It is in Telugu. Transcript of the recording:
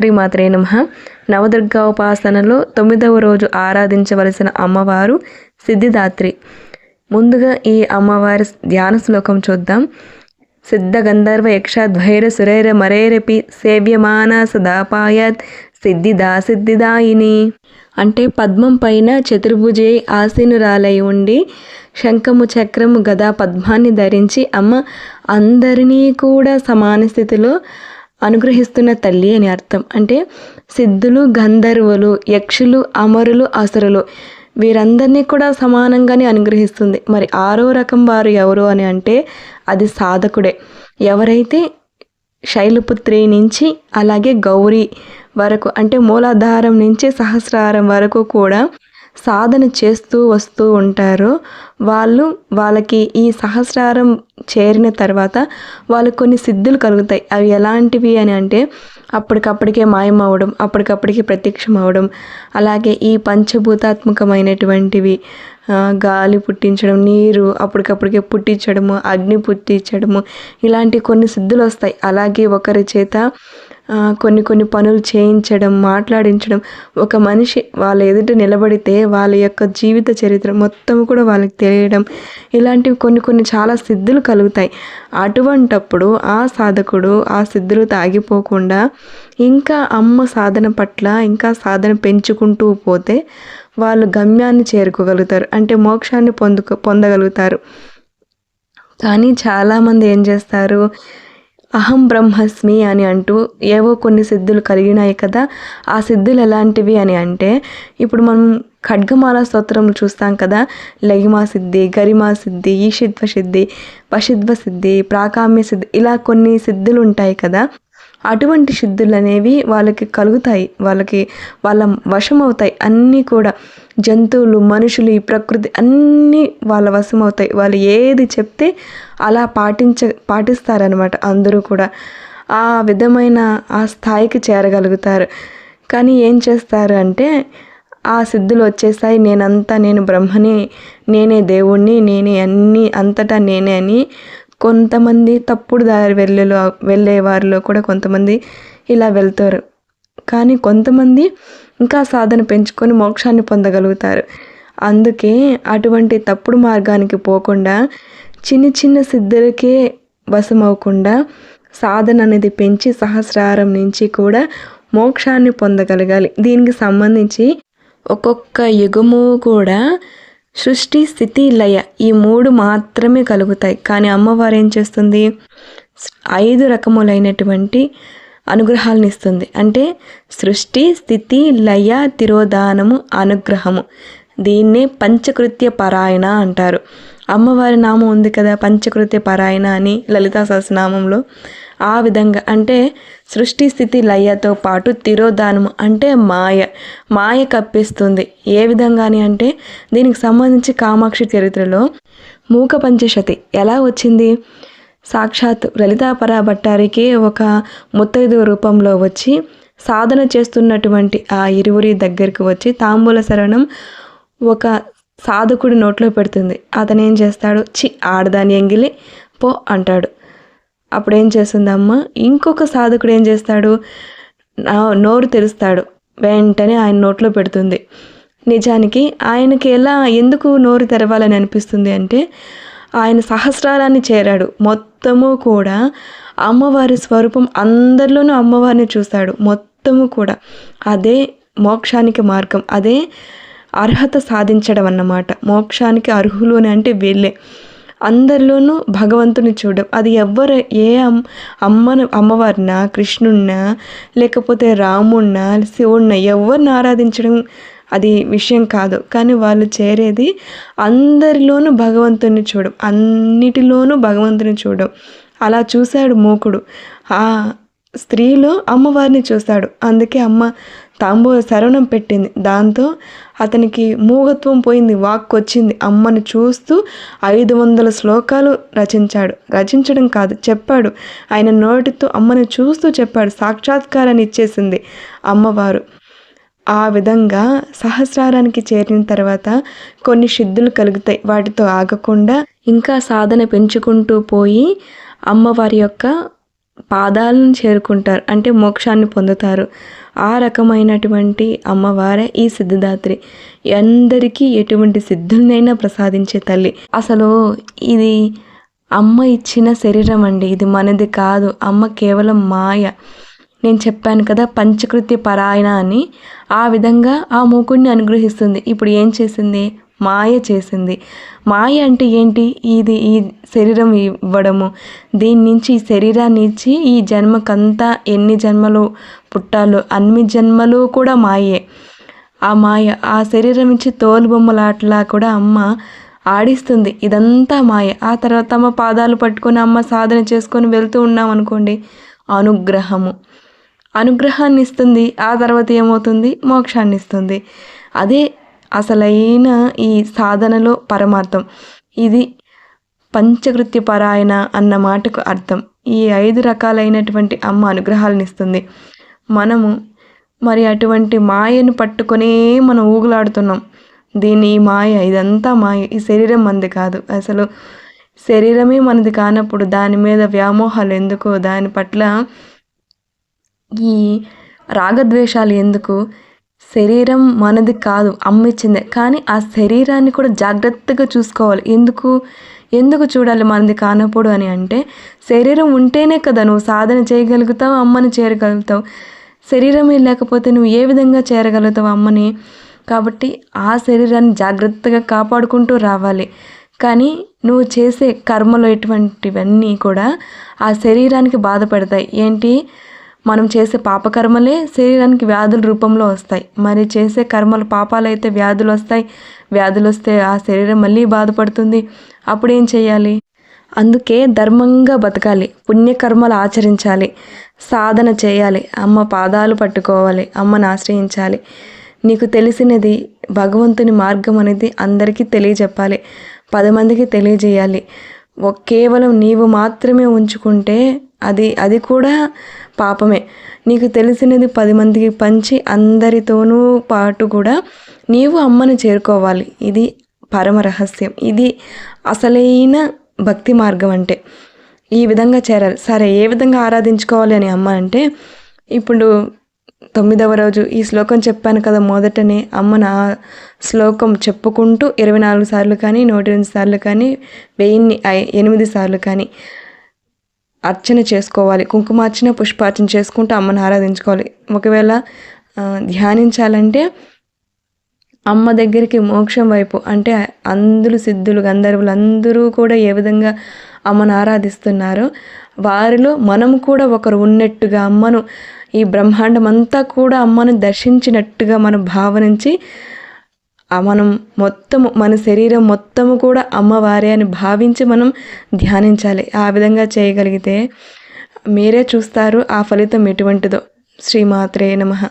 శ్రీమాత్రే నమ. నవదుర్గా ఉపాసనలో తొమ్మిదవ రోజు ఆరాధించవలసిన అమ్మవారు సిద్ధిదాత్రి. ముందుగా ఈ అమ్మవారి ధ్యాన శ్లోకం చూద్దాం. సిద్ధ గంధర్వ యక్షద్వైర సురైర మరేరపి సేవ్యమాన సదాపాయత్ సిద్ధిదా సిద్ధిదాయిని. అంటే పద్మం పైన చతుర్భుజే ఆసీనురాలై ఉండి శంఖము చక్రము గదా పద్మాన్ని ధరించి అమ్మ అందరినీ కూడా సమాన స్థితిలో అనుగ్రహిస్తున్న తల్లి అని అర్థం. అంటే సిద్ధులు గంధర్వులు యక్షులు అమరులు అసురులు వీరందరినీ కూడా సమానంగానే అనుగ్రహిస్తుంది. మరి ఆరో రకం వారు ఎవరు అని అంటే అది సాధకుడే. ఎవరైతే శైలపుత్రి నుంచి అలాగే గౌరీ వరకు అంటే మూలాధారం నుంచి సహస్రారం వరకు కూడా సాధన చేస్తూ వస్తూ ఉంటారో. వాళ్ళు వాళ్ళకి ఈ సహస్రారం చేరిన తర్వాత వాళ్ళు కొన్ని సిద్ధులు కలుగుతాయి. అవి ఎలాంటివి అని అంటే అప్పటికప్పటికే మాయమవడం అప్పటికప్పటికే ప్రత్యక్షం అవడం అలాగే ఈ పంచభూతాత్మకమైనటువంటివి గాలి పుట్టించడం నీరు అప్పటికప్పటికే పుట్టించడము అగ్ని పుట్టించడము ఇలాంటి కొన్ని సిద్ధులు వస్తాయి. అలాగే ఒకరి చేత కొన్ని కొన్ని పనులు చేయించడం మాట్లాడించడం. ఒక మనిషి వాళ్ళ ఎదుట నిలబడితే వాళ్ళ యొక్క జీవిత చరిత్ర మొత్తం కూడా వాళ్ళకి తెలియడం. ఇలాంటివి కొన్ని కొన్ని చాలా సిద్ధులు కలుగుతాయి. అటువంటప్పుడు ఆ సాధకుడు ఆ సిద్ధులు తాగిపోకుండా ఇంకా అమ్మ సాధన పట్ల ఇంకా సాధన పెంచుకుంటూ పోతే వాళ్ళు గమ్యాన్ని చేరుకోగలుగుతారు. అంటే మోక్షాన్ని పొందుకు పొందగలుగుతారు. కానీ చాలామంది ఏం చేస్తారు? అహం బ్రహ్మస్మి అని అంటూ ఏవో కొన్ని సిద్ధులు కలిగినాయి కదా ఆ సిద్ధులు ఎలాంటివి అని అంటే ఇప్పుడు మనం ఖడ్గమాల స్తోత్రం చూస్తాం కదా లగిమా సిద్ధి గరిమా సిద్ధి ఈషిద్వ సిద్ధి వషిద్వ సిద్ధి ప్రాకామ్య సిద్ధి ఇలా కొన్ని సిద్ధులు ఉంటాయి కదా అటువంటి శుద్ధులు అనేవి వాళ్ళకి కలుగుతాయి వాళ్ళకి వాళ్ళ వశమవుతాయి. అన్నీ కూడా జంతువులు మనుషులు ఈ ప్రకృతి అన్నీ వాళ్ళ వశమవుతాయి. వాళ్ళు ఏది చెప్తే అలా పాటించ పాటిస్తారనమాట అందరూ కూడా. ఆ విధమైన ఆ స్థాయికి చేరగలుగుతారు. కానీ ఏం చేస్తారు అంటే ఆ సిద్ధులు వచ్చేసాయి నేనంతా నేను బ్రహ్మని నేనే దేవుణ్ణి నేనే అన్నీ అంతటా నేనే అని కొంతమంది తప్పుడు దారి వెళ్ళేలో వెళ్ళే వారిలో కూడా కొంతమంది ఇలా వెళ్తారు. కానీ కొంతమంది ఇంకా సాధన పెంచుకొని మోక్షాన్ని పొందగలుగుతారు. అందుకే అటువంటి తప్పుడు మార్గానికి పోకుండా చిన్న చిన్న సిద్ధులకే వశమవకుండా సాధన అనేది పెంచి సహస్రారం నుంచి కూడా మోక్షాన్ని పొందగలగాలి. దీనికి సంబంధించి ఒక్కొక్క యుగము కూడా సృష్టి స్థితి లయ ఈ మూడు మాత్రమే కలుగుతాయి. కానీ అమ్మవారు ఏం చేస్తుంది? ఐదు రకములైనటువంటి అనుగ్రహాలను ఇస్తుంది. అంటే సృష్టి స్థితి లయ తిరోధానము అనుగ్రహము. దీన్నే పంచకృత్య పరాయణ అంటారు. అమ్మవారి నామం ఉంది కదా పంచకృత్య పరాయణ అని లలితా సహస్రనామంలో ఆ విధంగా అంటే సృష్టి స్థితి లయతో పాటు తిరోధానము అంటే మాయ. మాయ కప్పిస్తుంది. ఏ విధంగాని అంటే దీనికి సంబంధించి కామాక్షి చరిత్రలో మూక పంచశతి. ఎలా వచ్చింది? సాక్షాత్ లలితాపరా భట్టారికి ఒక ముత్తైదు రూపంలో వచ్చి సాధన చేస్తున్నటువంటి ఆ ఇరువురి దగ్గరికి వచ్చి తాంబూల శరణం ఒక సాధకుడి నోట్లో పెడుతుంది. అతనేం చేస్తాడు? చి ఆడదాని ఎంగిలి పో అంటాడు. అప్పుడు ఏం చేస్తుంది అమ్మ ఇంకొక సాధకుడు ఏం చేస్తాడు? నోరు తెరుస్తాడు. వెంటనే ఆయన నోట్లో పెడుతుంది. నిజానికి ఆయనకి ఎలా ఎందుకు నోరు తెరవాలని అనిపిస్తుంది అంటే ఆయన సహస్రారాన్ని చేరాడు. మొత్తము కూడా అమ్మవారి స్వరూపం అందరిలోనూ అమ్మవారిని చూశాడు మొత్తము కూడా అదే మోక్షానికి మార్గం అదే అర్హత సాధించడం అన్నమాట. మోక్షానికి అర్హులు అని అంటే వీళ్ళే. అందరిలోనూ భగవంతుని చూడడం. అది ఎవ్వరు ఏ అమ్ అమ్మను అమ్మవారినా కృష్ణున్నా లేకపోతే రామున్నా శివుడిన ఎవరిని ఆరాధించడం అది విషయం కాదు. కానీ వాళ్ళు చేరేది అందరిలోనూ భగవంతుని చూడడం. అన్నిటిలోనూ భగవంతుని చూడడం. అలా చూశాడు మూకుడు. స్త్రీలో అమ్మవారిని చూశాడు అందుకే అమ్మ తాంబూల శరణం పెట్టింది. దాంతో అతనికి మూగత్వం పోయింది వాక్ వచ్చింది అమ్మను చూస్తూ ఐదు వందల శ్లోకాలు రచించాడు. రచించడం కాదు చెప్పాడు. ఆయన నోటితో అమ్మని చూస్తూ చెప్పాడు. సాక్షాత్కారాన్ని ఇచ్చేసింది అమ్మవారు. ఆ విధంగా సహస్రారానికి చేరిన తర్వాత కొన్ని సిద్ధులు కలుగుతాయి. వాటితో ఆగకుండా ఇంకా సాధన పెంచుకుంటూ పోయి అమ్మవారి యొక్క పాదాలను చేరుకుంటారు. అంటే మోక్షాన్ని పొందుతారు. ఆ రకమైనటువంటి అమ్మవారే ఈ సిద్ధిదాత్రి. అందరికీ ఎటువంటి సిద్ధులనైనా ప్రసాదించే తల్లి. అసలు ఇది అమ్మ ఇచ్చిన శరీరం అండి. ఇది మనది కాదు. అమ్మ కేవలం మాయ. నేను చెప్పాను కదా పంచకృత్య పరాయణ అని. ఆ విధంగా ఆ మూకుడిని అనుగ్రహిస్తుంది. ఇప్పుడు ఏం చేసింది? మాయ చేసింది. మాయ అంటే ఏంటి? ఇది ఈ శరీరం ఇవ్వడము. దీని నుంచి ఈ శరీరాన్ని ఇచ్చి ఈ జన్మకంతా ఎన్ని జన్మలు పుట్టాలో అన్ని జన్మలు కూడా మాయే. ఆ మాయ ఆ శరీరం ఇచ్చి తోలుబొమ్మలాట్లా కూడా అమ్మ ఆడిస్తుంది. ఇదంతా మాయ. ఆ తర్వాత అమ్మ పాదాలు పట్టుకొని అమ్మ సాధన చేసుకొని వెళ్తూ ఉన్నాం అనుకోండి అనుగ్రహము. అనుగ్రహాన్ని ఇస్తుంది. ఆ తర్వాత ఏమవుతుంది? మోక్షాన్ని ఇస్తుంది. అదే అసలైన ఈ సాధనలో పరమార్థం. ఇది పంచకృత్య పరాయణ అన్న మాటకు అర్థం. ఈ ఐదు రకాలైనటువంటి అమ్మ అనుగ్రహాలను ఇస్తుంది. మనము మరి అటువంటి మాయను పట్టుకునే మనం ఊగులాడుతున్నాం. దీని ఈ మాయ ఇదంతా మాయ. ఈ శరీరం మనది కాదు. అసలు శరీరమే మనది కానప్పుడు దాని మీద వ్యామోహాలు ఎందుకు? దాని పట్ల ఈ రాగద్వేషాలు ఎందుకు? శరీరం మనది కాదు అమ్మిచ్చిందే. కానీ ఆ శరీరాన్ని కూడా జాగ్రత్తగా చూసుకోవాలి. ఎందుకు? ఎందుకు చూడాలి మనది కానప్పుడు అని అంటే శరీరం ఉంటేనే కదా నువ్వు సాధన చేయగలుగుతావు అమ్మని చేరగలుగుతావు. శరీరమే లేకపోతే నువ్వు ఏ విధంగా చేరగలుగుతావు అమ్మని? కాబట్టి ఆ శరీరాన్ని జాగ్రత్తగా కాపాడుకుంటూ రావాలి. కానీ నువ్వు చేసే కర్మలు ఎటువంటివన్నీ కూడా ఆ శరీరానికి బాధపడతాయి. ఏంటి? మనం చేసే పాపకర్మలే శరీరానికి వ్యాధుల రూపంలో వస్తాయి. మరి చేసే కర్మలు పాపాలు అయితే వ్యాధులు వస్తాయి. వ్యాధులు వస్తే ఆ శరీరం మళ్ళీ బాధపడుతుంది. అప్పుడు ఏం చేయాలి? అందుకే ధర్మంగా బతకాలి. పుణ్యకర్మలు ఆచరించాలి. సాధన చేయాలి. అమ్మ పాదాలు పట్టుకోవాలి. అమ్మను ఆశ్రయించాలి. నీకు తెలిసినది భగవంతుని మార్గం అనేది అందరికీ తెలియజెప్పాలి. పది మందికి తెలియజేయాలి కేవలం నీవు మాత్రమే ఉంచుకుంటే అది అది కూడా పాపమే. నీకు తెలిసినది పది మందికి పంచి అందరితోనూ పాటు కూడా నీవు అమ్మను చేరుకోవాలి. ఇది పరమ రహస్యం. ఇది అసలైన భక్తి మార్గం అంటే. ఈ విధంగా చేరాలి. సరే ఏ విధంగా ఆరాధించుకోవాలి అని అమ్మ అంటే ఇప్పుడు తొమ్మిదవ రోజు ఈ శ్లోకం చెప్పాను కదా మొదటనే. అమ్మ నా శ్లోకం చెప్పుకుంటూ ఇరవై నాలుగు సార్లు కానీ నూట ఎనిమిది సార్లు కానీ వెయ్యిన్ని ఎనిమిది సార్లు కానీ అర్చన చేసుకోవాలి కుంకుమార్చన పుష్పార్చన చేసుకుంటూ అమ్మను ఆరాధించుకోవాలి. ఒకవేళ ధ్యానించాలంటే అమ్మ దగ్గరికి మోక్షం వైపు అంటే అందులు సిద్ధులు గంధర్వులు అందరూ కూడా ఏ విధంగా అమ్మను ఆరాధిస్తున్నారో వారిలో మనం కూడా ఒకరు ఉన్నట్టుగా అమ్మను ఈ బ్రహ్మాండం అంతా కూడా అమ్మను దర్శించినట్టుగా మనం భావనించి మనం మొత్తము మన శరీరం మొత్తము కూడా అమ్మవారే అని భావించి మనం ధ్యానించాలి. ఆ విధంగా చేయగలిగితే మీరే చూస్తారు ఆ ఫలితం ఎటువంటిదో. శ్రీమాత్రే నమ.